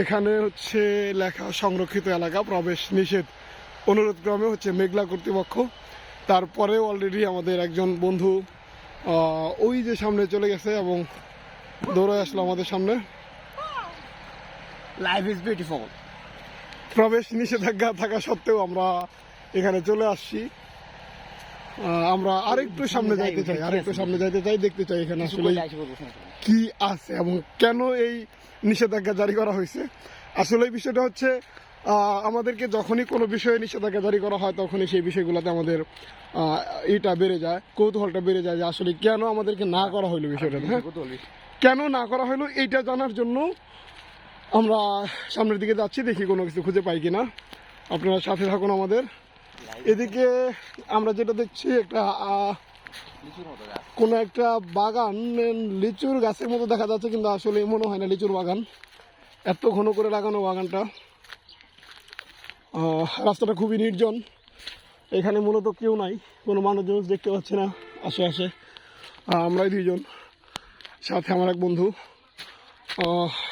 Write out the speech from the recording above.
এখানে হচ্ছে লেখা সংরক্ষিত এলাকা প্রবেশ নিষেধ। অনুরোধ ক্রমে হচ্ছে মেঘলা কর্তৃপক্ষ। তারপরে অলরেডি আমাদের একজন বন্ধু ওই যে সামনে চলে গেছে এবং দৌড়ে আসলো আমাদের সামনে। লাইফ ইজ বিউটিফুল প্রবেশ নিষেধাজ্ঞা থাকা সত্ত্বেও আমরা এখানে চলে আসছি। আমরা আরেকটু সামনে যাইতে চাই আরেকটু সামনে যাইতে চাই দেখতে চাই এখানে আসলে কি আছে এবং কেন এই নিষেধাজ্ঞা জারি করা হয়েছে। আসলে এই বিষয়টা হচ্ছে আমাদেরকে যখনই কোনো বিষয়ে নিষেধাজ্ঞা জারি করা হয় তখনই সেই বিষয়গুলোতে আমাদের এটা বেড়ে যায় কৌতূহলটা বেড়ে যায় যে আসলে কেন আমাদেরকে না করা হলো বিষয়টা হ্যাঁ? কেন না করা হলো এইটা জানার জন্য আমরা সামনের দিকে যাচ্ছি দেখি কোনো কিছু খুঁজে পাই কিনা। আপনারা সাথে থাকুন আমাদের। এদিকে আমরা যেটা দেখছি একটা কোনো একটা বাগান লিচুর গাছের মতো দেখা যাচ্ছে কিন্তু আসলে মনে হয় না লিচুর বাগান। এত ঘন করে লাগানো বাগানটা। রাস্তাটা খুবই নির্জন। এখানে মূলত কেউ নাই কোনো মানুষজন দেখতে পাচ্ছি না আশেপাশে। আহ, আমরাই দুইজন সাথে আমার এক বন্ধু।